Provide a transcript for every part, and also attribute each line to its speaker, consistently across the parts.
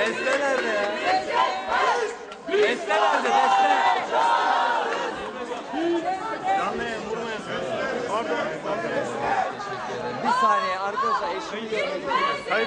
Speaker 1: Beste nerede ya? Beste nerede? Beste. Bir saniye arkadaşlar eşimi görmedim.
Speaker 2: Abi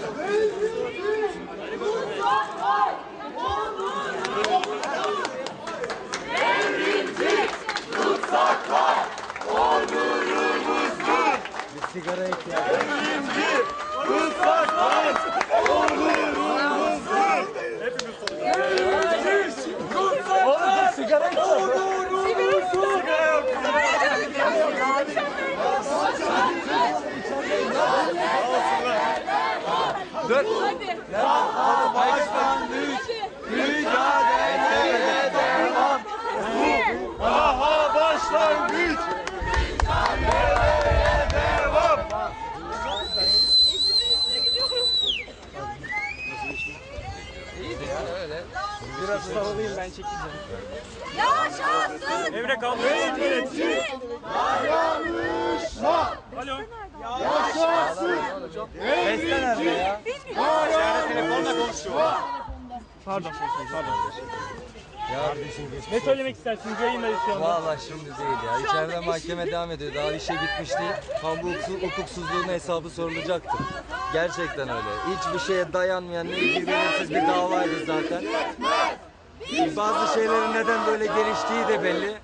Speaker 2: Biraz sallayayım ben çekeceğim.
Speaker 3: Yaşasın!
Speaker 2: Emre kaldı. Alo.
Speaker 1: Beste nerede ya?
Speaker 2: İçeride telefonla konuşuyor. Pardon. Pardon.
Speaker 1: Ya
Speaker 2: Ne söylemek istersiniz? Yayındayız şu anda.
Speaker 1: Valla şimdi değil ya. İçeride mahkeme devam ediyor. Daha bir şey bitmiş değil. Tam bu hukuk- hukuksuzluğun hesabı sorulacaktı. Gerçekten öyle. Hiçbir şeye dayanmayan, ne ilgili belirsiz bir davaydı zaten. Bazı şeylerin neden böyle geliştiği de belli.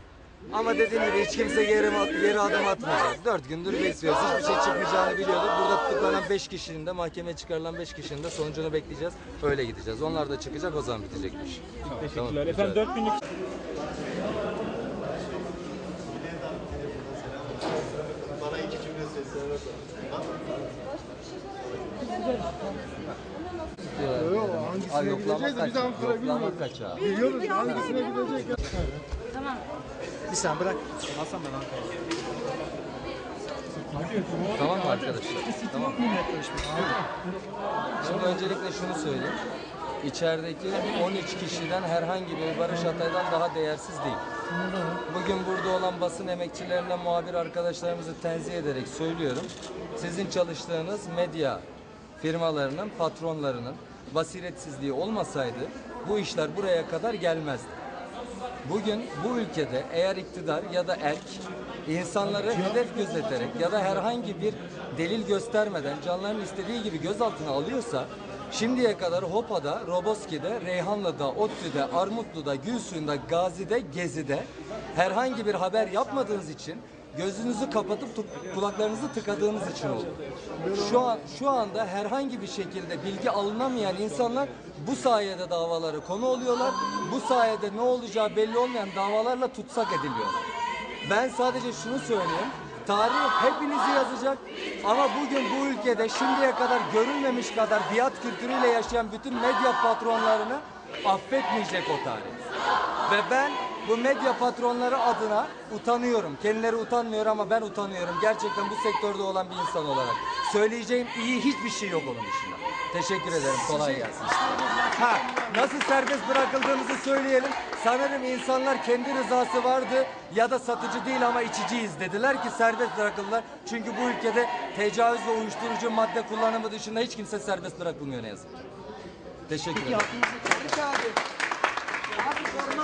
Speaker 1: Ama dediğim gibi hiç kimse geri, geri adım atmayacak. Dört gündür bekliyoruz. Hiçbir şey çıkmayacağını biliyorduk. Burada tutuklanan beş kişinin de mahkemeye çıkarılan beş kişinin de sonucunu bekleyeceğiz. Öyle gideceğiz. Onlar da çıkacak o zaman bitecekmiş.
Speaker 2: Teşekkürler. Efendim 4 günlük
Speaker 1: Yok, hangisine yoklama kaçağı. Yoklama kaçağı.
Speaker 4: Biliyoruz hangisine gidecek.
Speaker 5: Bir saniye bırak. Alsam ben Ankara'ya.
Speaker 1: Tamam mı arkadaşlar? Tamam. Şimdi öncelikle şunu söyleyeyim. İçerideki 13 kişiden herhangi bir Barış Atay'dan daha değersiz değil. Bugün burada olan basın emekçilerine, muhabir arkadaşlarımızı tenzih ederek söylüyorum. Sizin çalıştığınız medya firmalarının, patronlarının basiretsizliği olmasaydı bu işler buraya kadar gelmezdi. Bugün bu ülkede eğer iktidar ya da erk insanları hedef gözeterek ya da herhangi bir delil göstermeden canlarının istediği gibi gözaltına alıyorsa şimdiye kadar Hopa'da, Roboski'de, Reyhanlı'da, ODTÜ'de, Armutlu'da, Gülsuyu'nda, Gazi'de, Gezi'de herhangi bir haber yapmadığınız için gözünüzü kapatıp kulaklarınızı tıkadığınız için oldu. Şu an şu anda herhangi bir şekilde bilgi alınamayan insanlar bu sayede davalara konu oluyorlar. Bu sayede ne olacağı belli olmayan davalarla tutsak ediliyorlar. Ben sadece şunu söyleyeyim. Tarih hepinizi yazacak ama bugün bu ülkede şimdiye kadar görülmemiş kadar biat kültürüyle yaşayan bütün medya patronlarını affetmeyecek o tarih. Ve ben bu medya patronları adına utanıyorum. Kendileri utanmıyor ama ben utanıyorum. Gerçekten bu sektörde olan bir insan olarak. Söyleyeceğim iyi hiçbir şey yok onun dışında. Teşekkür ederim. Kolay gelsin. Ha, nasıl serbest bırakıldığımızı söyleyelim. Sanırım insanlar kendi rızası vardı ya da satıcı değil ama içiciyiz dediler ki serbest bırakıldılar. Çünkü bu ülkede tecavüz ve uyuşturucu madde kullanımı dışında hiç kimse serbest bırakılmıyor ne yazık ki. Teşekkür ederim.
Speaker 5: Ateşoğlu.